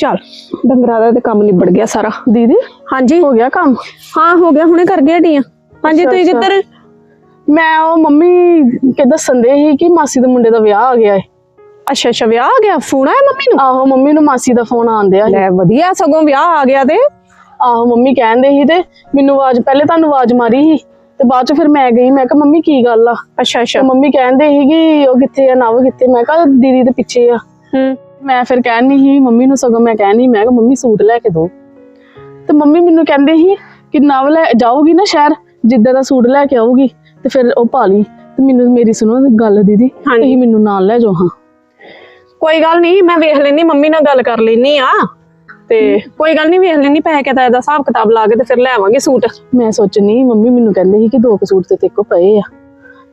ਚੱਲ ਡੰਗਰਾਂ ਦਾ ਤੇ ਕੰਮ ਨਿਬੜ ਗਿਆ ਸਾਰਾ। ਦੀਦੀ? ਹਾਂਜੀ। ਹੋ ਗਿਆ ਕੰਮ? ਹਾਂ ਹੋ ਗਿਆ ਹੁਣੇ ਕਰ ਗਿਆ ਢੀਆਂ ਹਾਂਜੀ ਤੁਸੀਂ ਅੱਛਾ। ਕਿੱਧਰ? ਮੈਂ ਉਹ ਮੰਮੀ ਕਿ ਦੱਸਣ ਦੇ ਸੀ ਕਿ ਮਾਸੀ ਦੇ ਮੁੰਡੇ ਦਾ ਵਿਆਹ ਆ ਗਿਆ ਏ। ਅੱਛਾ ਅੱਛਾ ਵਿਆਹ ਆ ਗਿਆ? ਫੋਨ ਆਇਆ ਮੰਮੀ ਨੂੰ? ਆਹੋ ਮੰਮੀ ਨੂੰ ਮਾਸੀ ਦਾ ਫੋਨ ਆਂਦਿਆ ਲੈ ਵਧੀਆ ਸਗੋਂ ਵਿਆਹ ਆ ਗਿਆ ਤੇ। ਆਹੋ ਮੰਮੀ ਕਹਿੰਦੇ ਸੀ ਤੇ ਮੈਨੂੰ ਆਵਾਜ਼ ਪਹਿਲੇ ਤੁਹਾਨੂੰ ਆਵਾਜ਼ ਮਾਰੀ ਸੀ ਤੇ ਬਾਅਦ ਚ ਫਿਰ ਮੈਂ ਗਈ ਮੈਂ ਕਿਹਾ ਮੰਮੀ ਕੀ ਗੱਲ ਆ? ਅੱਛਾ ਅੱਛਾ। ਤੇ ਮੰਮੀ ਕਹਿੰਦੇ ਸੀ ਕਿ ਉਹ ਕਿੱਥੇ ਆ ਨਵ ਕਿੱਥੇ? ਮੈਂ ਕਿਹਾ ਦੀਦੀ ਦੇ ਪਿੱਛੇ ਆ। ਹੂੰ। ਮੈਂ ਫਿਰ ਕਹਿਣੀ ਸੀ ਮੰਮੀ ਨੂੰ ਸਗੋਂ ਮੈਂ ਕਹਿਣੀ ਮੈਂ ਕਿਹਾ ਮੰਮੀ ਸੂਟ ਲੈ ਕੇ ਦੋ। ਤੇ ਮੰਮੀ ਮੈਨੂੰ ਕਹਿੰਦੇ ਸੀ ਕਿ ਨਵ ਲੈ ਜਾਊਗੀ ਨਾ ਸ਼ਹਿਰ ਜਿੱਦਾਂ ਦਾ ਸੂਟ ਲੈ ਕੇ ਆਊਗੀ ਤੇ ਫਿਰ ਉਹ ਪਾ ਲਈ। ਤੇ ਮੈਨੂੰ ਮੇਰੀ ਸੁਣੋ ਗੱਲ ਦੀਦੀ। ਤੁਸੀਂ ਮੈਨੂੰ ਨਾਲ ਲੈ ਜਾਓ ਹਾਂ। ਕੋਈ ਗੱਲ ਨਹੀਂ ਮੈਂ ਵੇਖ ਲੈਣੀ ਮੰਮੀ ਨਾਲ ਗੱਲ ਕਰ ਲੈਣੀ ਆ। ਤੇ ਕੋਈ ਗੱਲ ਨਹੀਂ ਵੇਖ ਲੈਣੀ ਪੈਸੇ ਕਿਤਾ ਇਹਦਾ ਹਿਸਾਬ ਕਿਤਾਬ ਲਾ ਕੇ ਤੇ ਫਿਰ ਲੈ ਆਵਾਂਗੇ ਸੂਟ। ਮੈਂ ਸੋਚਣੀ ਮੰਮੀ ਮੈਨੂੰ ਕਹਿੰਦੇ ਸੀ ਕਿ ਦੋ ਕੁ ਸੂਟ ਤੇ ਤੇਰੇ ਕੋਲ ਪਏ ਆ।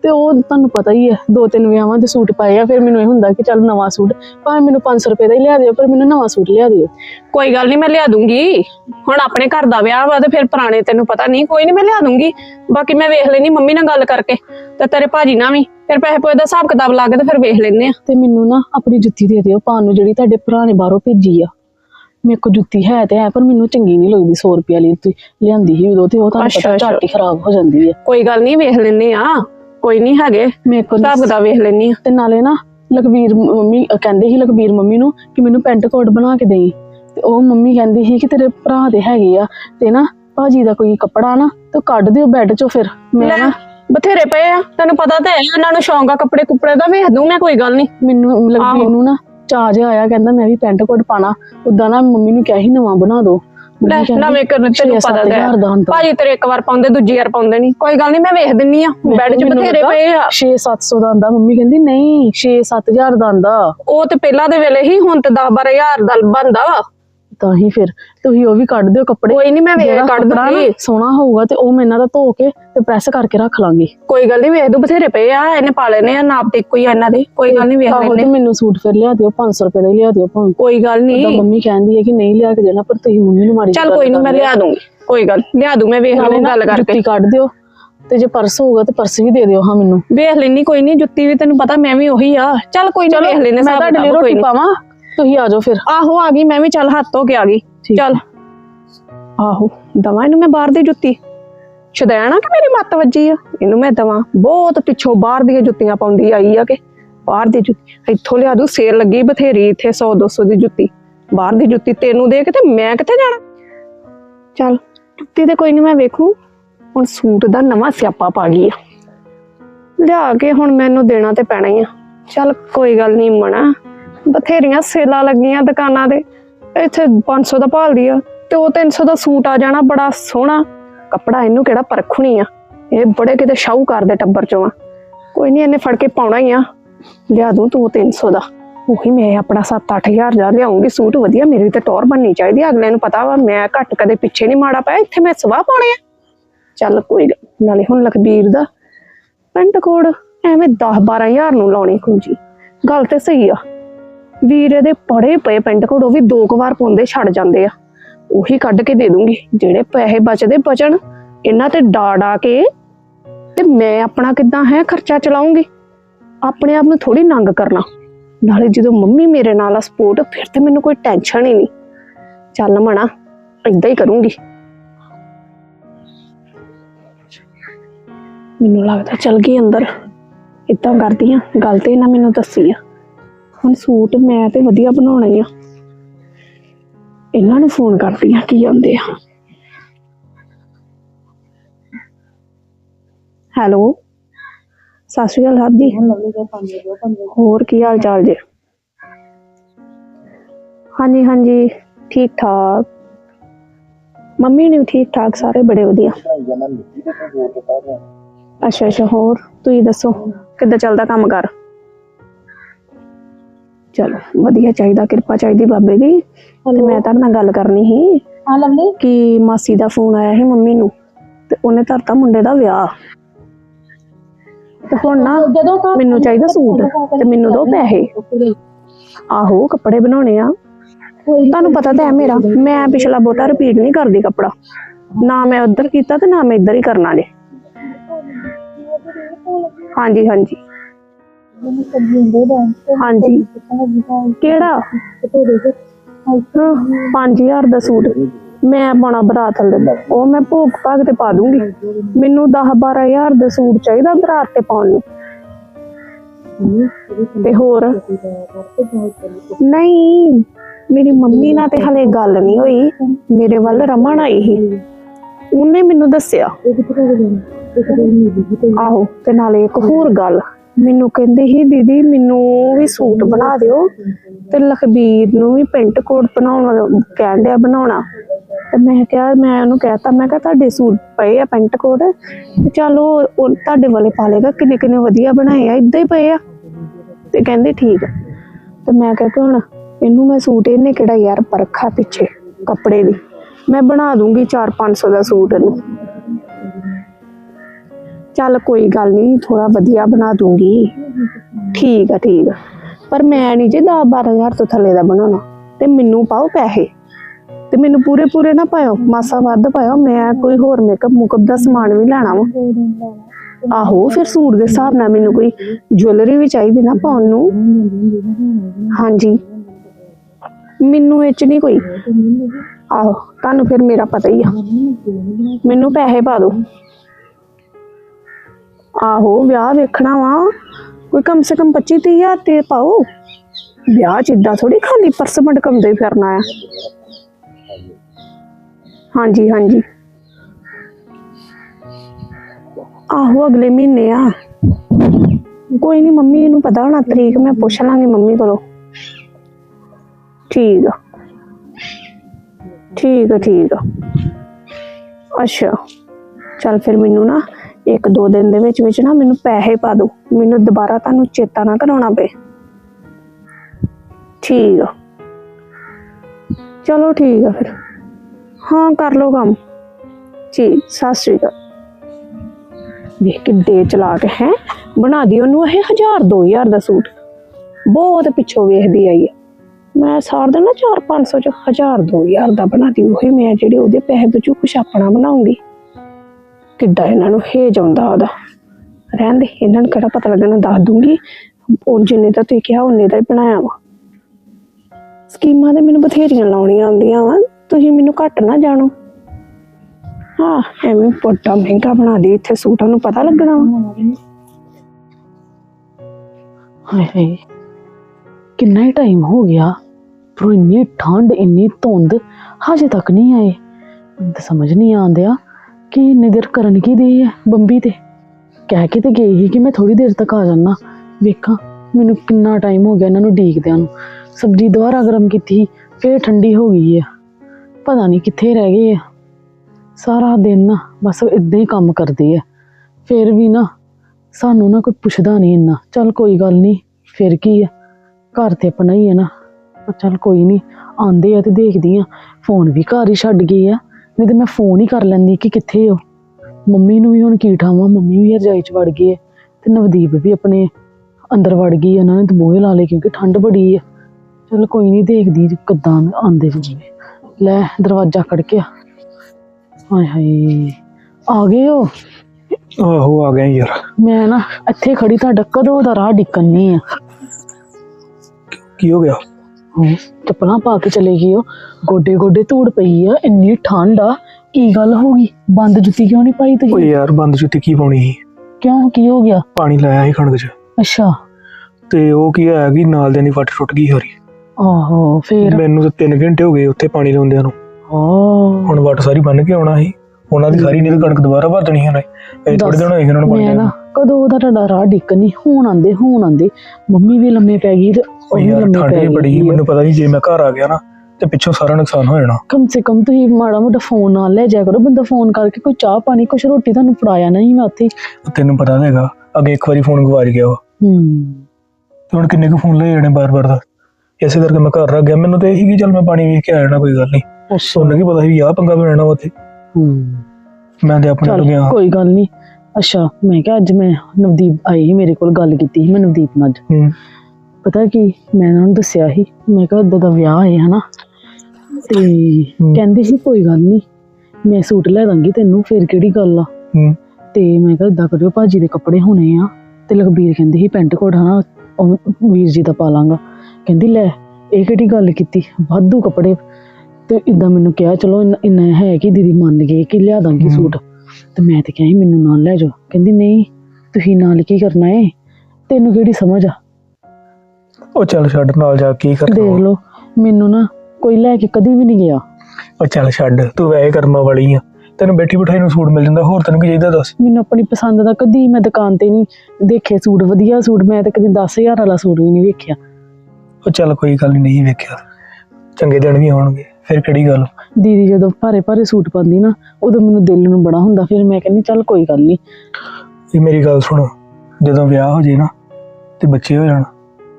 ਤੇ ਉਹ ਤੁਹਾਨੂੰ ਪਤਾ ਹੀ ਹੈ ਦੋ ਤਿੰਨ ਵਿਆਹਾਂ ਦੇ ਸੂਟ ਪਏ ਆ ਫਿਰ ਮੈਨੂੰ ਇਹ ਹੁੰਦਾ ਕਿ ਚੱਲ ਨਵਾਂ ਸੂਟ ਭਾਵੇਂ ਮੈਨੂੰ 500 ਰੁਪਏ ਦਾ ਹੀ ਲਿਆ ਦਿਓ ਪਰ ਮੈਨੂੰ ਨਵਾਂ ਸੂਟ ਲਿਆ ਦਿਓ। ਕੋਈ ਗੱਲ ਨਹੀਂ ਮੈਂ ਲਿਆ ਦੂੰਗੀ। ਹੁਣ ਆਪਣੇ ਘਰ ਦਾ ਵਿਆਹ ਵਾ ਤੇ ਫਿਰ ਪੁਰਾਣੇ ਤੈਨੂੰ ਪਤਾ ਨਹੀਂ ਕੋਈ ਨਹੀਂ ਮੈਂ ਲਿਆ ਦੂੰਗੀ। ਬਾਕੀ ਮੈਂ ਵੇਖ ਲੈਣੀ ਮੰਮੀ ਨਾਲ ਗੱਲ ਕਰਕੇ ਤੇ ਤੇਰੇ ਭਾਜੀ ਨਾਲ ਵੀ। ਫਿਰ ਪੈਸੇ ਪੋਏ ਦਾ ਹਿਸਾਬ ਕਿਤਾਬ ਲਾ ਕੇ ਤੇ ਫਿਰ ਵੇਖ ਲੈਨੇ ਆ। ਤੇ ਮੈਨੂੰ ਨਾ ਆਪਣੀ ਜੁੱਤੀ ਦੇ ਦਿਓ ਪਾਉਣ ਨੂੰ ਜਿਹੜੀ ਤੁਹਾਡੇ ਭਰਾ ਨੇ ਬਾਹਰੋਂ ਭੇਜੀ ਆ। ਮੇਰੇ ਕੋਲ ਜੁੱਤੀ ਹੈ ਤੇ ਹੈ ਪਰ ਮੈਨੂੰ ਚੰਗੀ ਨਹੀਂ ਲੱਗਦੀ 100 ਰੁਪਏ ਲਈ ਤੁਸੀਂ ਲਿਆਂਦੀ ਸੀ ਉਦੋਂ ਤੇ ਉਹ ਤੁਹਾਨੂੰ ਅੱਛਾ, ਪਤਾ। ਝੱਟ ਖਰਾਬ ਹੋ ਜਾਂਦੀ ਹੈ ਕੋਈ ਗੱਲ ਨਹੀਂ ਵੇਖ ਲੈਨੇ ਆ। ਕੋਈ ਨਹੀਂ ਹੈਗੇ। ਮੇਰੇ ਕੋਲ ਹਿਸਾਬ ਕਿਤਾਬ ਵੇਖ ਲੈਨੀ ਆ ਤੇ ਨਾਲੇ ਨਾ ਲਖਵੀਰ ਮੰਮੀ ਕਹਿੰਦੇ ਸੀ ਲਖਵੀਰ ਮੰਮੀ ਨੂੰ ਕਿ ਮੈਨੂੰ ਪੈਂਟ ਕੋਟ ਬਣਾ ਕੇ ਦੇਈ। ਤੇ ਉਹ ਮੰਮੀ ਕਹਿੰਦੀ ਸੀ ਕਿ ਤੇਰੇ ਭਰਾ ਦੇ ਹੈਗੇ ਆ। ਤੇ ਨਾ ਭਾਜੀ ਦਾ ਕੋਈ ਕੱਪੜਾ ਨਾ ਤੇ ਕੱਢ ਦਿਓ ਬੈੱਡ ਚੋਂ ਫਿਰ। ਮੈਂ ਨਾ ਬਥੇਰੇ ਪਏ ਆ। ਤੈਨੂੰ ਪਤਾ ਤਾਂ ਹੈ ਇਹਨਾਂ ਨੂੰ ਸ਼ੌਂਕ ਆ ਕੱਪੜੇ ਕੁੱਪੜੇ ਦਾ ਵੇਖ ਦੂੰ ਮੈਂ ਕੋਈ ਗੱਲ ਨਹੀਂ। ਮੈਨੂੰ ਲਖਵੀਰ। ਨੂੰ ਨਾ ਚਾਅ ਜਿਹਾ ਆਇਆ ਕਹਿੰਦਾ ਮੈਂ ਵੀ ਪੈਂਟ ਕੋਟ ਪਾਣਾ। ਉਦਾਂ ਨਾ ਮੰਮੀ ਨੂੰ ਕਿਹਾ ਸੀ ਨਵਾਂ ਬਣਾ ਦਿਓ ਲੈ ਨਵੇਂ ਕਰਨ ਤੈਨੂੰ ਪਤਾ ਤਾਂ ਭਾਜੀ ਤੇਰੇ ਇੱਕ ਵਾਰ ਪਾਉਂਦੇ ਦੂਜੀ ਵਾਰ ਪਾਉਂਦੇ ਨਹੀਂ। ਕੋਈ ਗੱਲ ਨਹੀਂ ਮੈਂ ਵੇਖ ਦਿੰਨੀ ਆ। ਬੈੱਡ 'ਚ ਬਥੇਰੇ ਪਏ ਆ। 6-700 ਦਾ ਆਂਦਾ ਮੰਮੀ ਕਹਿੰਦੀ ਨਹੀਂ 6-7000 ਦਾ ਆਂਦਾ ਉਹ ਤੇ ਪਹਿਲਾਂ ਦੇ ਵੇਲੇ ਹੀ ਹੁਣ ਤੇ 10 12000 ਦਾ ਬਣਦਾ ਵਾ। ਤਾਂ ਹੀ ਫਿਰ ਤੁਸੀਂ ਉਹ ਵੀ ਕੱਢ ਦਿਓ ਕੱਪੜੇ। ਕੋਈ ਨਹੀਂ ਮੈਂ ਵੇਖ ਕੱਢ ਦੂੰਗੀ। ਸੋਹਣਾ ਹੋਊਗਾ ਤੇ ਉਹ ਮੈਂ ਇਹਨਾਂ ਦਾ ਧੋ ਕੇ ਤੇ ਪ੍ਰੈਸ ਕਰਕੇ ਰੱਖ ਲਾਂਗੀ। ਕੋਈ ਗੱਲ ਨਹੀਂ ਵੇਖ ਦੂ ਬਥੇਰੇ ਪਏ ਆ ਇਹਨੇ ਪਾ ਲੈਨੇ ਆ ਨਾਪ ਤੇ ਇੱਕੋ ਹੀ ਆ ਇਹਨਾਂ ਦੇ ਕੋਈ ਗੱਲ ਨਹੀਂ ਵੇਖ ਲੈਨੇ ਤੇ ਮੈਨੂੰ ਸੂਟ ਫਿਰ ਲਿਆ ਦਿਓ 500 ਰੁਪਏ ਦਾ ਲਿਆ ਦਿਓ ਭਾਵੇਂ। ਕੋਈ ਗੱਲ ਤਾਂ ਨਹੀਂ ਮੰਮੀ ਕਹਿੰਦੀ ਹੈ ਕਿ ਨਹੀਂ ਲਿਆ ਕੇ ਦੇਣਾ ਪਰ ਤੁਸੀਂ ਮੰਮੀ ਨੂੰ ਮਾਰੀ ਚੱਲ ਕੋਈ ਨਹੀਂ ਮੈਂ ਲਿਆ ਦੂੰਗੀ। ਕੋਈ ਗੱਲ ਲਿਆ ਦੂੰ ਮੈਂ ਵੇਖ ਲਵਾਂ ਗੱਲ ਕਰਕੇ। ਜੁੱਤੀ ਕੱਢ ਦਿਓ ਤੇ ਜੇ ਪਰਸ ਹੋਊਗਾ ਤੇ ਪਰਸ ਵੀ ਦੇ ਦਿਓ ਹਾਂ ਮੈਨੂੰ। ਵੇਖ ਲੈਨੀ ਕੋਈ ਨਹੀਂ ਜੁੱਤੀ ਵੀ ਤੈਨੂੰ ਪਤਾ ਮੈਂ ਵੀ ਉਹੀ ਆ। ਚੱਲ ਕੋਈ ਨਹੀਂ ਵੇਖ ਲੈਨੇ ਮੈਂ ਤੁਹਾਡੇ ਲਈ ਰੋਟੀ। ਪਾਵਾਂ। ਤੁਸੀਂ ਆ ਜਾਓ ਫਿਰ। ਆਹੋ ਆ ਗਈ ਮੈਂ ਵੀ ਚੱਲ ਹੱਥ ਧੋ ਕੇ ਆ ਗਈ। ਠੀਕ। ਚੱਲ। ਆਹੋ ਦਵਾਂ ਇਹਨੂੰ ਮੈਂ ਬਾਹਰ ਦੀ ਜੁੱਤੀ। ਛਦੈਣਾ ਕਿ ਮੇਰੀ ਮੱਤ ਵੱਜੀ ਆ? ਇਹਨੂੰ ਮੈਂ ਦਵਾਂ। ਬਹੁਤ ਪਿੱਛੋਂ ਬਾਹਰ ਦੀਆਂ ਜੁੱਤੀਆਂ ਪਾਉਂਦੀ ਆਈ ਆ ਕਿ ਬਾਹਰ ਦੀ ਜੁੱਤੀ। ਇੱਥੋਂ ਲਿਆ ਦੂ ਸੇਲ ਲੱਗੀ ਬਥੇਰੀ ਇੱਥੇ 100 200 ਦੀ ਜੁੱਤੀ। ਬਾਹਰ ਦੀ ਜੁੱਤੀ ਤੈਨੂੰ ਦੇ ਕੇ ਤੇ ਮੈਂ ਕਿੱਥੇ ਜਾਣਾ? ਚੱਲ ਜੁੱਤੀ ਤੇ ਕੋਈ ਨਹੀਂ ਮੈਂ ਵੇਖੂ। ਹੁਣ ਸੂਟ ਦਾ ਨਵਾਂ ਸਿਆਪਾ ਪਾ ਗਈ ਆ। ਲਿਆ ਕੇ ਹੁਣ ਮੈਨੂੰ ਦੇਣਾ ਤੇ ਪੈਣਾ ਹੀ ਆ। ਚੱਲ ਕੋਈ ਗੱਲ ਨਹੀਂ ਮਣਾ। ਬਥੇਰੀਆਂ ਸੇਲਾਂ ਲੱਗੀਆਂ ਦੁਕਾਨਾਂ ਦੇ। ਇੱਥੇ 500 ਦਾ ਭਾਲਦੀ ਆ ਤੇ ਉਹ 300 ਦਾ ਸੂਟ ਆ ਜਾਣਾ ਬੜਾ ਸੋਹਣਾ। ਕੱਪੜਾ ਇਹਨੂੰ ਕਿਹੜਾ ਪਰਖਣੀ ਆ। ਇਹ ਬੜੇ ਕਿਤੇ ਸ਼ਾਹੂਕਾਰ ਦੇ ਟੱਬਰ ਚੋਂ ਆ। ਕੋਈ ਨਹੀਂ ਇਹਨੇ ਫੜ ਕੇ ਪਾਉਣਾ ਹੀ ਆ। ਲਿਆ ਦੂੰ ਤੂੰ 300 ਦਾ। ਉਹੀ ਮੈਂ ਆਪਣਾ 7-8000 ਦਾ ਲਿਆਉਂਗੀ ਸੂਟ ਵਧੀਆ ਮੇਰੀ ਤੇ ਟੌਰ ਬਣਨੀ ਚਾਹੀਦੀ ਆ, ਅਗਲੇ ਨੂੰ ਪਤਾ ਵਾ ਮੈਂ ਘੱਟ ਕਦੇ ਪਿੱਛੇ ਨਹੀਂ ਮਾੜਾ ਪਾਇਆ ਇੱਥੇ ਮੈਂ ਸਵਾਹ ਪਾਉਣੇ ਆ। ਚੱਲ ਕੋਈ ਗੱਲ ਨਾਲੇ ਹੁਣ ਲਖਬੀਰ ਦਾ। ਪੈਂਟ ਕੋਡ ਐਵੇਂ 10-12000 ਨੂੰ ਲਾਉਣੀ ਕੁੰਜੀ ਗੱਲ ਤੇ ਸਹੀ ਆ। ਵੀਰੇ ਦੇ ਪੜੇ ਪਏ ਪੈਂਟ ਕੋਡ ਉਹ ਵੀ ਦੋ ਕੁ ਵਾਰ ਪਾਉਂਦੇ, ਛੱਡ ਜਾਂਦੇ ਆ। ਉਹੀ ਕੱਢ ਕੇ ਦੇ ਦੂੰਗੀ। ਜਿਹੜੇ ਪੈਸੇ ਬਚਦੇ, ਬਚਣ। ਇਹਨਾਂ ਤੇ ਡਾ ਡਾ ਕੇ ਤੇ ਮੈਂ ਆਪਣਾ ਕਿੱਦਾਂ ਹੈ ਖਰਚਾ ਚਲਾਉਂਗੀ? ਆਪਣੇ ਆਪ ਨੂੰ ਥੋੜੀ ਨੰਗ ਕਰਨਾ। ਨਾਲੇ ਜਦੋਂ ਮੰਮੀ ਮੇਰੇ ਨਾਲ ਆ ਸਪੋਰਟ, ਫਿਰ ਤੇ ਮੈਨੂੰ ਕੋਈ ਟੈਨਸ਼ਨ ਹੀ ਨਹੀਂ। ਚੱਲ ਮਣਾ, ਏਦਾਂ ਹੀ ਕਰੂੰਗੀ। ਮੈਨੂੰ ਲੱਗਦਾ ਚਲ ਗਈ ਅੰਦਰ। ਇਦਾਂ ਕਰਦੀ ਆ। ਗੱਲ ਤੇ ਇਹਨਾਂ ਮੈਨੂੰ ਦੱਸੀ ਆ। ਹੁਣ ਸੂਟ ਮੈਂ ਤੇ ਵਧੀਆ ਬਣਾਉਣੇ ਆ। ਇਹਨਾਂ ਨੂੰ ਫੋਨ ਕਰਦੀ ਆ, ਕੀ ਆਉਂਦੇ ਆ। ਹੈਲੋ, ਸਤਿ ਸ਼੍ਰੀ ਅਕਾਲ ਸਾਹਿਬ ਜੀ। ਹੋਰ ਕੀ ਹਾਲ ਚਾਲ ਜੀ? ਹਾਂਜੀ ਹਾਂਜੀ ਠੀਕ ਠਾਕ ਮੰਮੀ ਨੇ ਵੀ ਠੀਕ ਠਾਕ ਸਾਰੇ ਬੜੇ ਵਧੀਆ। ਅੱਛਾ ਅੱਛਾ ਹੋਰ ਤੁਸੀਂ ਦੱਸੋ, ਕਿੱਦਾਂ ਚੱਲਦਾ ਕੰਮ ਕਰ? ਚਲੋ ਵਧੀਆ ਚਾਹੀਦਾ ਕਿਰਪਾ ਚਾਹੀਦੀ ਬਾਬੇ ਦੀ। ਤੇ ਮੈਂ ਤੁਹਾਡੇ ਨਾਲ ਗੱਲ ਕਰਨੀ ਸੀ ਹਾਂ ਲਵਲੀ। ਕਿ ਮਾਸੀ ਦਾ ਫੋਨ ਆਇਆ ਸੀ ਮੰਮੀ ਨੂੰ ਤੇ ਉਹਨੇ ਧਰਤਾ ਮੁੰਡੇ ਦਾ ਵਿਆਹ। ਤੇ ਹੁਣ ਨਾ ਜਦੋਂ ਮੈਨੂੰ ਚਾਹੀਦਾ ਸੂਟ ਤੇ ਮੈਨੂੰ ਦੋ ਪੈਸੇ। ਆਹੋ ਕੱਪੜੇ ਬਣਾਉਣੇ ਆ। ਤੁਹਾਨੂੰ ਪਤਾ ਤਾਂ ਹੈ ਮੇਰਾ ਮੈਂ ਪਿਛਲਾ ਬਹੁਤਾ ਰਿਪੀਟ ਨਹੀਂ ਕਰਦੀ ਕੱਪੜਾ। ਨਾ ਮੈਂ ਉਧਰ ਕੀਤਾ ਤੇ ਨਾ ਮੈਂ ਇੱਧਰ ਹੀ ਕਰਨਾ ਜੇ। ਹਾਂਜੀ ਹਾਂਜੀ। ਹਾਂਜੀ। ਕਿਹੜਾ? 5000 ਦਾ। ਸੂਟ। ਮੈਂ ਪਾਉਣਾ ਬਰਾਤ ਥੱਲੇ ਉਹ ਮੈਂ ਭੋਗ ਭਾਗ ਤੇ ਪਾ ਦੂੰਗੀ। ਮੈਨੂੰ 10 12000 ਦਾ ਸੂਟ ਚਾਹੀਦਾ ਬਰਾਤ ਤੇ ਪਾਉਣ ਨੂੰ। ਤੇ ਹੋਰ? ਨਹੀਂ ਮੇਰੀ ਮੰਮੀ ਨਾਲ ਤੇ ਹਲੇ ਗੱਲ ਨਹੀਂ ਹੋਈ। ਮੇਰੇ ਵੱਲ ਰਮਨ ਆਈ ਸੀ। ਉਹਨੇ ਮੈਨੂੰ ਦੱਸਿਆ। ਆਹੋ ਤੇ ਨਾਲੇ ਇੱਕ ਹੋਰ ਗੱਲ। ਮੈਨੂੰ ਕਹਿੰਦੇ ਸੀ, ਦੀਦੀ, ਮੈਨੂੰ ਵੀ ਸੂਟ ਬਣਾ ਦਿਓ ਤੇ ਲਖਬੀਰ ਨੂੰ ਵੀ ਪੈਂਟ ਕੋਟ ਬਣਾਉਣ ਕਹਿਣ ਡਿਆ ਬਣਾਉਣਾ। ਤੇ ਮੈਂ ਕਿਹਾ, ਮੈਂ ਉਹਨੂੰ ਕਹਿਤਾ, ਮੈਂ ਕਿਹਾ, ਤੁਹਾਡੇ ਸੂਟ ਪਏ ਆ ਪੈਂਟ ਕੋਟ, ਤੇ ਚਲੋ ਉਹ ਤੁਹਾਡੇ ਵਾਲੇ ਪਾ ਲੇਗਾ ਕਿੰਨੇ ਕਿੰਨੇ ਵਧੀਆ ਬਣਾਏ ਆ, ਇਦਾਂ ਹੀ ਪਏ ਆ। ਤੇ ਕਹਿੰਦੇ, ਠੀਕ ਆ। ਤੇ ਮੈਂ ਕਿਹਾ ਕਿ ਹੁਣ ਇਹਨੂੰ ਮੈਂ ਸੂਟ ਇਹਨੇ ਕਿਹੜਾ ਯਾਰ ਪਰਖਾ ਪਿੱਛੇ ਕੱਪੜੇ ਦੀ। ਮੈਂ ਬਣਾ ਦੂੰਗੀ 4-500 ਦਾ ਸੂਟ ਇਹਨੂੰ। ਚੱਲ ਕੋਈ ਗੱਲ ਨਹੀਂ ਥੋੜਾ ਵਧੀਆ ਬਣਾ ਦੂੰਗੀ। ਠੀਕ ਆ ਠੀਕ ਆ। ਪਰ ਮੈਂ ਨਹੀਂ ਜੇ 10 12000 ਤੋਂ ਥੱਲੇ ਦਾ ਬਣਾਉਣਾ, ਤੇ ਮੈਨੂੰ ਪਾਓ ਪੈਸੇ। ਤੇ ਮੈਨੂੰ ਪੂਰੇ ਪੂਰੇ ਨਾ ਪਾਇਓ, ਮਾਸਾ ਵੱਧ ਪਾਇਓ, ਮੈਂ ਕੋਈ ਹੋਰ ਮੇਕਅਪ ਮੁਕਅਪ ਦਾ ਸਮਾਨ ਵੀ ਲੈਣਾ ਵਾ। ਆਹੋ, ਫਿਰ ਸੂਟ ਦੇ ਹਿਸਾਬ ਨਾਲ ਮੈਨੂੰ ਕੋਈ ਜੁਐਲਰੀ ਵੀ ਚਾਹੀਦੀ ਨਾ ਪਾਉਣ ਨੂੰ। ਹਾਂਜੀ। ਮੈਨੂੰ ਇਹ ਚ ਨਹੀਂ ਕੋਈ। ਆਹੋ, ਤੁਹਾਨੂੰ ਫਿਰ ਮੇਰਾ ਪਤਾ ਹੀ ਆ। ਮੈਨੂੰ ਪੈਸੇ ਪਾ ਦਿਓ। ਆਹੋ, ਵਿਆਹ ਵੇਖਣਾ ਵਾ। ਕੋਈ ਕਮ ਸੇ ਕਮ 25 ਤੀਹ ਹਜ਼ਾਰ ਤੇ ਪਾਓ। ਵਿਆਹ ਚ ਇਦਾਂ ਥੋੜੀ ਖਾਲੀ ਪਰਸ ਮਟਕਮਦੇ ਫਿਰਨਾ ਆ। ਹਾਂਜੀ ਹਾਂਜੀ। ਆਹੋ, ਅਗਲੇ ਮਹੀਨੇ ਆ। ਕੋਈ ਨਹੀਂ ਮੰਮੀ ਨੂੰ ਪਤਾ ਹੋਣਾ ਤਰੀਕ, ਮੈਂ ਪੁੱਛ ਲਾਂਗੀ ਮੰਮੀ ਕੋਲੋਂ। ਠੀਕ ਆ। ਠੀਕ ਆ ਠੀਕ ਆ। ਅੱਛਾ। ਚੱਲ ਫਿਰ ਮੈਨੂੰ ਨਾ ਇੱਕ ਦੋ ਦਿਨ ਦੇ ਵਿੱਚ ਵਿੱਚ ਨਾ ਮੈਨੂੰ ਪੈਸੇ ਪਾ ਦਿਓ। ਮੈਨੂੰ ਦੁਬਾਰਾ ਤੁਹਾਨੂੰ ਚੇਤਾ ਨਾ ਕਰਾਉਣਾ ਪਏ। ਠੀਕ ਆ। ਚਲੋ ਠੀਕ ਆ ਫਿਰ। ਹਾਂ, ਕਰ ਲਓ ਕੰਮ। ਜੀ ਸਤਿ ਸ਼੍ਰੀ ਅਕਾਲ। ਵੇਖ ਕਿੱਡੇ ਚਲਾ ਕੇ ਹੈ। ਬਣਾ ਦੀ ਉਹਨੂੰ ਇਹ 1000 2000 ਦਾ ਸੂਟ। ਬਹੁਤ ਪਿੱਛੋਂ ਵੇਖਦੀ ਆਈ ਹੈ ਮੈਂ ਸਾਰ ਦੇਣਾ 4 500 ਚ। 1000 2000 ਦਾ ਬਣਾ ਦੀ ਉਹੀ ਮੈਂ ਜਿਹੜੇ ਉਹਦੇ ਪੈਸੇ ਬਚੂ ਕੁਛ ਆਪਣਾ ਬਣਾਉਂਗੀ। ਕਿੱਡਾ ਇਹਨਾਂ ਨੂੰ ਹੇਜ ਆਉਂਦਾ ਉਹਦਾ। ਰਹਿਣ ਦੇ, ਇਹਨਾਂ ਨੂੰ ਕਿਹੜਾ ਪਤਾ ਲੱਗਣਾ, ਦੱਸ ਦੂੰਗੀ। ਉਹ ਜਿੰਨੇ ਦਾ ਤੁਸੀਂ ਕਿਹਾ, ਉਹਨੇ ਦਾ ਹੀ ਬਣਾਇਆ ਵਾ। ਸਕੀਮਾਂ ਤੇ ਮੈਨੂੰ ਬਥੇਰੀਆਂ ਲਾਉਣੀਆਂ ਆਉਂਦੀਆਂ ਵਾ, ਤੁਸੀਂ ਮੈਨੂੰ ਘੱਟ ਨਾ ਜਾਣੋ। ਹਾਂ, ਐਵੇਂ ਪੋਟਾ ਮਹਿੰਗਾ ਬਣਾ ਦੇ, ਇੱਥੇ ਸੂਟਾਂ ਨੂੰ ਪਤਾ ਲੱਗਣਾ ਵਾ। ਹਾਏ ਹਾਏ, ਕਿੰਨਾ ਹੀ ਟਾਈਮ ਹੋ ਗਿਆ। ਪਰ ਇੰਨੀ ਠੰਡ, ਇੰਨੀ ਧੁੰਦ, ਹਜੇ ਤੱਕ ਨਹੀਂ ਆਏ। ਮੈਨੂੰ ਤਾਂ ਸਮਝ ਨਹੀਂ ਆਉਂਦਿਆ। ਕਿ ਇੰਨੇ ਦੇਰ ਕਰਨ ਕੀ ਦੇ ਆ ਬੰਬੀ ਤੇ? ਕਹਿ ਕੇ ਤੇ ਗਈ ਸੀ ਕਿ ਮੈਂ ਥੋੜੀ ਦੇਰ ਤੱਕ ਆ ਜਾਣਾ ਵੇਖਾਂ, ਮੈਨੂੰ ਕਿੰਨਾ ਟਾਈਮ ਹੋ ਗਿਆ ਇਹਨਾਂ ਨੂੰ ਡੀਕਦਿਆਂ ਨੂੰ। ਸਬਜ਼ੀ ਦੁਬਾਰਾ ਗਰਮ ਕੀਤੀ ਫੇਰ ਠੰਡੀ ਹੋ ਗਈ ਆ। ਪਤਾ ਨਹੀਂ ਕਿੱਥੇ ਰਹਿ ਗਏ ਆ। ਸਾਰਾ ਦਿਨ ਨਾ ਬਸ ਇਦਾਂ ਹੀ ਕੰਮ ਕਰਦੇ ਆ। ਫੇਰ ਵੀ ਨਾ ਸਾਨੂੰ ਨਾ ਕੋਈ ਪੁੱਛਦਾ ਨਹੀਂ ਇੰਨਾ। ਚੱਲ ਕੋਈ ਗੱਲ ਨਹੀਂ, ਫਿਰ ਕੀ ਆ? ਘਰ ਤੇ ਆਪਣਾ ਹੀ ਹੈ ਨਾ। ਚੱਲ ਕੋਈ ਨਹੀਂ ਆਂਦੇ ਆ ਤੇ ਦੇਖਦੀ ਆ। ਫੋਨ ਵੀ ਘਰ ਹੀ ਛੱਡ ਗਏ ਆ। ਨਹੀਂ ਤੇ ਮੈਂ ਫੋਨ ਹੀ ਕਰ ਲੈਂਦੀ ਕਿ ਕਿੱਥੇ ਹੋ। ਮੰਮੀ ਨੂੰ ਵੀ ਹੁਣ ਕੀ ਠਾਵਾਂ ਮੰਮੀ ਵੀ ਰਜਾਈ ਚ ਵੜ ਗਈ ਹੈ ਤੇ ਨਵਦੀਪ ਵੀ ਆਪਣੇ ਅੰਦਰ ਵੜ ਗਈ ਹੈ, ਉਹਨਾਂ ਨੇ ਤਾਂ ਬੂਹੇ ਲਾ ਲਏ ਕਿਉਂਕਿ ਠੰਡ ਬੜੀ ਹੈ ਚਲ ਕੋਈ ਨਹੀਂ ਦੇਖਦੀ ਕਿੱਦਾਂ ਆਂਦੇ ਜੀ ਲੈ ਦਰਵਾਜ਼ਾ ਖੜਕਿਆ। ਹਾਏ ਹਾਏ ਆ ਗਏ ਹੋ? ਆਹੋ ਆ ਗਏ ਯਾਰ। ਮੈਂ ਨਾ ਇੱਥੇ ਖੜੀ ਤੁਹਾਡਾ ਕਦੋਂ ਦਾ ਰਾਹ ਡਿੱਕਣੀ ਆ? ਕੀ ਹੋ ਗਿਆ? ਚੱਪਲਾਂ ਪਾ ਕੇ ਚਲੇ ਗਈ ਉਹ ਗੋਡੇ ਗੋਡੇ ਧੂੜ ਪਈ ਆ ਇੰਨੀ ਠੰਡ ਆ ਕੀ ਗੱਲ ਹੋ ਗਈ? ਬੰਦ ਜੁੱਤੀ ਕਿਉਂ ਨਹੀਂ ਪਾਈ ਓਏ ਤੁਸੀਂ ਯਾਰ ਬੰਦ ਜੁੱਤੀ ਕੀ ਪਾਉਣੀ ਸੀ? ਕਿਉਂ ਕੀ ਹੋ ਗਿਆ? ਪਾਣੀ ਲਾਇਆ ਸੀ ਖਣਕ 'ਚ। ਅੱਛਾ। ਤੇ ਉਹ ਕੀ ਹੋਇਆ ਕਿ ਨਾਲ ਦੇ ਦੀ ਵੱਟ ਟੁੱਟ ਗਈ ਹਰੀ ਆਹੋ ਫੇਰ? ਮੈਨੂੰ ਤਾਂ 3 ਘੰਟੇ ਹੋ ਗਏ ਉੱਥੇ ਪਾਣੀ ਲਾਉਂਦਿਆਂ ਨੂੰ। ਹਾਂ ਹੁਣ ਵੱਟ ਸਾਰੀ ਬੰਨ ਕੇ ਆਉਣਾ ਸੀ। ਉਹਨਾਂ ਦੀ ਸਾਰੀ ਨਹੀਂ ਤਾਂ ਕਣਕ ਦੁਬਾਰਾ ਭਰ ਦੇਣੀ ਹੈ ਇਹ ਥੋੜੇ ਦਿਨ ਹੋਏ ਕਿ ਉਹਨਾਂ ਨੂੰ ਪਾਣੀ ਮੈਂ ਨਾ ਕਦੋਂ ਦਾ ਤੁਹਾਡਾ ਰਾਹ ਡਿੱਕਣੀ? ਹੁਣ ਆਂਦੇ ਹੁਣ ਆਂਦੇ ਮੰਮੀ ਵੀ ਲੰਮੇ ਪੈ ਗਈ ਤੇ ਉਹ ਵੀ ਯਾਰ ਲੰਮੇ ਪੈ ਬੜੀ ਗਈ ਆ। ਮੈਨੂੰ ਪਤਾ ਨਹੀਂ ਜੇ ਮੈਂ ਘਰ ਆ ਗਿਆ ਨਾ ਤੇ ਪਿੱਛੋਂ ਸਾਰਾ ਨੁਕਸਾਨ ਹੋ ਜਾਣਾ। ਕਮ ਸੇ ਕਮ ਤੁਸੀਂ ਮਾੜਾ ਮੋਟਾ ਫੋਨ ਨਾਲ ਲੈ ਜਾਇਆ ਕਰੋ। ਬੰਦਾ ਫੋਨ ਕਰਕੇ ਕੋਈ ਚਾਹ ਪਾਣੀ ਕੁਛ ਰੋਟੀ ਤੁਹਾਨੂੰ ਫੜਾਇਆ ਨਹੀਂ ਮੈਂ ਉੱਥੇ। ਤੈਨੂੰ ਪਤਾ ਤਾਂ ਹੈਗਾ ਅੱਗੇ ਇੱਕ ਵਾਰੀ ਫੋਨ ਗਵਾਚ ਗਿਆ ਵਾ ਹੂੰ। ਤੇ ਹੁਣ ਕਿੰਨੇ ਕੁ ਫੋਨ ਲੈ ਜਾਣੇ ਬਾਰ-ਬਾਰ ਦਾ? ਇਸੇ ਕਰਕੇ ਮੈਂ ਘਰ ਰਹਿ ਗਿਆ। ਮੈਨੂੰ ਤੇ ਇਹੀ ਕਿ ਚੱਲ ਮੈਂ ਪਾਣੀ ਵੇਖ ਕੇ ਆ ਜਾਣਾ ਕੋਈ ਗੱਲ ਨਹੀਂ ਅੱਛਾ। ਉਹਨੂੰ ਕੀ ਪਤਾ ਸੀ ਵੀ ਆਹ ਪੰਗਾ ਪੈਣਾ ਉੱਥੇ। ਹੂੰ। ਮੈਂ ਤੇ ਆਪਣੇ ਚੱਲ ਤੋਂ ਗਿਆ। ਕੋਈ ਗੱਲ ਨਹੀਂ ਅੱਛਾ ਮੈਂ ਕਿਹਾ ਅੱਜ ਮੈਂ ਨਵਦੀਪ ਆਈ ਸੀ ਮੇਰੇ ਕੋਲ ਗੱਲ ਕੀਤੀ ਸੀ ਮੈਂ ਨਵਦੀਪ ਨਾਲ। ਅੱਜ ਹੂੰ। ਪਤਾ ਕੀ ਮੈਂ ਉਹਨਾਂ ਨੂੰ ਦੱਸਿਆ ਸੀ ਮੈਂ ਕਿਹਾ ਏਦਾਂ ਦਾ ਵਿਆਹ ਹੈ ਹਨਾ? ਤੇ ਹੂੰ। ਕਹਿੰਦੇ ਸੀ ਕੋਈ ਗੱਲ ਨਹੀਂ ਮੈਂ ਸੂਟ ਲੈ ਦਾਂਗੀ ਤੈਨੂੰ ਫਿਰ ਕਿਹੜੀ ਗੱਲ ਆ? ਹੂੰ। ਤੇ ਮੈਂ ਕਿਹਾ ਏਦਾਂ ਕਰਿਓ ਭਾਜੀ ਦੇ ਕੱਪੜੇ ਹੋਣੇ ਆ ਤੇ ਲਖਬੀਰ ਕਹਿੰਦੀ ਸੀ ਪੈਂਟ ਕੋਟ ਹਨਾ? ਉਹ ਵੀਰ ਜੀ ਦਾ ਪਾ ਲਾਂਗਾ। ਕਹਿੰਦੀ ਲੈ ਇਹ ਕਿਹੜੀ ਗੱਲ ਕੀਤੀ? ਵਾਧੂ ਕੱਪੜੇ। ਤੇ ਇਦਾਂ ਮੈਨੂੰ ਕਿਹਾ ਚਲੋ ਇੰਨਾ- ਇੰਨਾ ਹੈ ਕਿ ਦੀਦੀ ਮੰਨ ਗਏ ਕਿ ਲਿਆ ਦਾਂਗੀ ਹਮ। ਸੂਟ। ਤੇ ਮੈਂ ਤੇ ਕਿਹਾ ਸੀ ਮੈਨੂੰ ਨਾਲ ਲੈ ਜਾਓ। ਕਹਿੰਦੀ ਨਹੀਂ ਤੁਸੀਂ ਨਾਲ ਕੀ ਕਰਨਾ ਏ? ਤੈਨੂੰ ਕਿਹੜੀ ਸਮਝ ਆ? ਉਹ ਚੱਲ ਛੱਡ ਨਾਲ ਜਾ ਕੇ ਕੀ ਦੇਖ ਕਰਨਾ ਲਓ ਮੈਨੂੰ ਨਾ ਕੋਈ ਲੈ ਕੇ ਕਦੀ ਵੀ ਨਹੀਂ ਗਿਆ। ਉਹ ਚੱਲ ਛੱਡ ਤੂੰ ਵੈਸੇ ਕਰਮਾਂ ਵਾਲੀ ਆ। ਤੈਨੂੰ ਬੈਠੀ ਬਿਠਾਈ ਨੂੰ ਸੂਟ ਮਿਲ ਜਾਂਦਾ ਹੋਰ ਤੈਨੂੰ ਕੀ ਚਾਹੀਦਾ ਦੱਸ? ਮੈਨੂੰ ਆਪਣੀ ਪਸੰਦ ਦਾ ਕਦੀ ਮੈਂ ਦੁਕਾਨ ਤੇ ਨਹੀਂ ਦੇਖੇ ਸੂਟ ਵਧੀਆ ਸੂਟ। ਮੈਂ ਤੇ ਕਦੀ 10000 ਵਾਲਾ ਸੂਟ ਵੀ ਨਹੀਂ ਵੇਖਿਆ। ਉਹ ਚੱਲ ਕੋਈ ਗੱਲ ਨਹੀਂ ਵੇਖਿਆ। ਚੰਗੇ ਦਿਨ ਵੀ ਆਉਣਗੇ ਫਿਰ ਕਿਹੜੀ ਗੱਲ? ਦੀਦੀ ਜਦੋਂ ਭਾਰੇ ਭਾਰੇ ਸੂਟ ਪਾਉਂਦੀ ਨਾ ਉਦੋਂ ਮੈਨੂੰ ਦਿਲ ਨੂੰ ਬੜਾ ਹੁੰਦਾ ਫਿਰ ਮੈਂ ਕਹਿੰਦੀ ਚੱਲ ਕੋਈ ਗੱਲ ਨਹੀਂ ਇਹ ਮੇਰੀ ਗੱਲ ਸੁਣ ਜਦੋਂ ਵਿਆਹ ਹੋ ਜੇ ਨਾ ਤੇ ਬੱਚੇ ਹੋ ਜਾਣ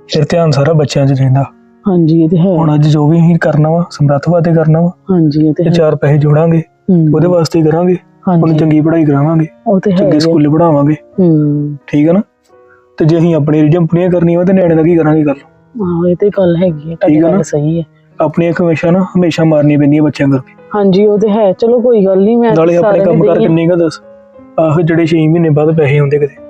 ਫਿਰ ਧਿਆਨ ਸਾਰਾ ਬੱਚਿਆਂ 'ਚ ਰਹਿੰਦਾ। ਹਾਂਜੀ ਇਹ ਤੇ ਹੈ। ਹੁਣ ਅੱਜ ਜੋ ਵੀ ਅਸੀਂ ਕਰਨਾ ਵਾ ਸਮਰੱਥ ਵਾਸਤੇ ਕਰਨਾ ਵਾ ਹਾਂਜੀ ਇਹ ਤੇ ਤੇ ਹੈ। ਚਾਰ ਪੈਸੇ ਜੋੜਾਂਗੇ ਹਮ, ਉਹਦੇ ਵਾਸਤੇ ਹੀ ਕਰਾਂਗੇ ਉਹਨੂੰ ਹਾਂਜੀ ਚੰਗੀ ਪੜ੍ਹਾਈ ਕਰਾਵਾਂਗੇ ਉਹ ਤੇ ਹੈ ਚੰਗੇ ਸਕੂਲੇ ਪੜਾਵਾਂਗੇ ਹੂੰ। ਠੀਕ ਹੈ ਨਾ? ਤੇ ਜੇ ਅਸੀਂ ਆਪਣੀ ਪੂਰੀਆਂ ਕਰਨੀਆਂ ਵਾ ਤੇ ਨਿਆਣੇ ਦਾ ਕੀ ਕਰਾਂਗੇ ਗੱਲ? ਹਾਂ ਇਹ ਤੇ ਗੱਲ ਹੈਗੀ ਹੈ ਤੁਹਾਡੀ ਠੀਕ ਆ ਨਾ? ਗੱਲ ਸਹੀ ਹੈ ਆਪਣੀਆਂ ਹਮੇਸ਼ਾ ਨਾ ਹਮੇਸ਼ਾ ਮਾਰਨੀਆਂ ਪੈਂਦੀਆਂ ਬੱਚਿਆਂ ਕਰਕੇ। ਹਾਂਜੀ ਉਹ ਤੇ ਹੈ। ਚਲੋ ਕੋਈ ਗੱਲ ਨਹੀਂ ਮੈਂ ਨਾਲੇ ਆਪਣੇ ਕੰਮ ਕਰ। ਕਿੰਨੇ ਕਾ ਦੱਸ? ਆਹੋ ਜਿਹੜੇ 6 ਮਹੀਨੇ ਬਾਅਦ ਪੈਸੇ ਆਉਂਦੇ ਕਿਤੇ।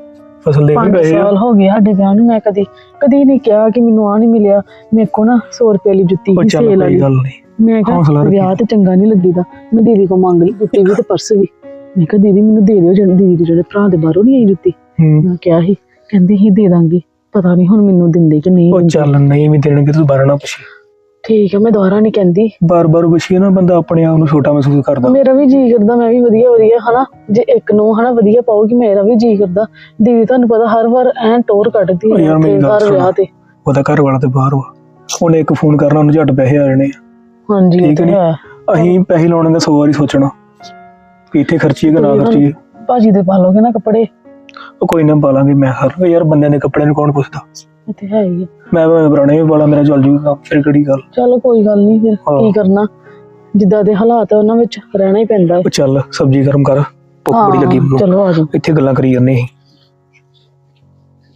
ਫਸਲ ਦੇ ਵੀ ਪੈਸੇ ਸਾਲ ਹੋ ਗਏ ਸਾਡੇ ਵਿਆਹ ਨੂੰ ਮੈਂ ਕਦੀ ਕਦੀ ਨਹੀਂ ਕਿਹਾ ਕਿ ਮੈਨੂੰ ਆ ਨਹੀਂ ਮਿਲਿਆ। ਮੇਰੇ ਕੋ ਨਾ 100 ਰੁਪਏ ਵਾਲੀ ਜੁੱਤੀ ਹੀ ਸੇਲ ਨਹੀਂ ਮੈਂ ਕਿਹਾ। ਵਿਆਹ ਤੇ ਚੰਗਾ ਨਹੀਂ ਲੱਗੀਦਾ। ਮੈਂ ਦੀਦੀ ਕੋ ਮੰਗ ਲਈ ਜੁੱਤੀ ਵੀ ਤੇ ਪਰਸ ਵੀ। ਮੈਂ ਕਿਹਾ ਦੀਦੀ ਮੈਨੂੰ ਦੇ ਦਿਓ ਜਿਹੜੀ ਦੀਦੀ ਦੇ ਜਿਹੜੇ ਭਰਾ ਦੇ ਬਾਹਰੋਂ ਨਹੀਂ ਆਈ ਜੁੱਤੀ। ਮੈਂ ਕਿਹਾ ਸੀ। ਕਹਿੰਦੇ ਹੀ ਦੇ ਦਾਂਗੇ। ਪਤਾ ਨਹੀਂ ਹੁਣ ਮੈਨੂੰ ਦਿੰਦੇ ਕਿ ਨਹੀਂ ਉਹ। ਚੱਲ ਨਹੀਂ ਵੀ ਦੇਣਗੇ ਤੂੰ ਨਾ ਪੁੱਛੀ। ਠੀਕ ਹੈ ਮੈਂ ਦੁਬਾਰਾ ਨਹੀਂ ਕਹਿੰਦੀ। ਬਾਰ-ਬਾਰ ਪੁੱਛੀਏ ਨਾ ਬੰਦਾ ਆਪਣੇ ਆਪ ਨੂੰ ਛੋਟਾ ਮਹਿਸੂਸ ਕਰਦਾ। ਮੇਰਾ ਵੀ ਜੀ ਕਰਦਾ ਮੈਂ ਵੀ ਵਧੀਆ ਵਧੀਆ ਹਨਾ? ਜੇ ਇੱਕ ਨੂੰ ਹਨਾ ਵਧੀਆ ਪਾਉਗੀ ਮੇਰਾ ਵੀ ਜੀ ਕਰਦਾ। ਦੀਦੀ ਤੁਹਾਨੂੰ ਪਤਾ ਹਰ ਵਾਰ ਐਂ ਟੋਰ ਕੱਢਦੀ ਹੈ ਯਾਰ ਮੇਰੀ ਉੱਥੇ ਗੱਲ ਹਰ ਸੁਣ। ਵਿਆਹ ਤੇ। ਉਹਦਾ ਘਰ ਵਾਲਾ ਤੇ ਬਾਹਰ ਵਾ। ਉਹਨੇ ਇੱਕ ਫੋਨ ਕਰਨਾ ਉਹਨੂੰ ਝੱਟ ਪੈਸੇ ਆ ਜਾਣੇ ਆ। ਹਾਂਜੀ ਇਹ ਠੀਕ ਤੇ ਨੀ? ਹੈ। ਅਸੀਂ ਪੈਸੇ ਲਾਉਣੇ ਦਾ 100 ਵਾਰੀ ਸੋਚਣਾ ਕਿ ਇੱਥੇ ਖਰਚੀਏ ਕਿ ਨਾ ਖਰਚੀਏ। ਭਾਜੀ ਦੇ ਪਾ ਲੋਗੇ ਨਾ ਕੱਪੜੇ? ਉਹ ਕੋਈ ਨਾ ਪਾ ਲਾਂਗੇ ਮੈਂ ਹਰ ਯਾਰ ਬੰਦਿਆਂ ਦੇ ਕੱਪੜੇ ਨੂੰ ਕੌਣ ਪੁੱਛਦਾ? ਇਹ ਤੇ ਹੈ ਹੀ ਮੈਂ ਭਾਵੇਂ ਪੁਰਾਣੇ ਵੀ ਪਾਲਾ ਮੇਰਾ ਚੱਲ ਜੂਗਾ ਕੰਮ ਫਿਰ ਕਿਹੜੀ ਗੱਲ? ਚਲੋ ਕੋਈ ਗੱਲ ਨਹੀਂ ਫਿਰ ਹਾਂ। ਕੀ ਕਰਨਾ? ਜਿੱਦਾਂ ਦੇ ਹਾਲਾਤ ਆ ਉਹਨਾਂ ਵਿੱਚ ਰਹਿਣਾ ਹੀ ਪੈਂਦਾ। ਉਹ ਚੱਲ ਸਬਜ਼ੀ ਗਰਮ ਕਰ ਭੁੱਖ ਬੜੀ ਲੱਗੀ ਮੈਨੂੰ। ਚਲੋ ਆ ਜਾਓ। ਇੱਥੇ ਗੱਲਾਂ ਕਰੀ ਜਾਂਦੇ ਅਸੀਂ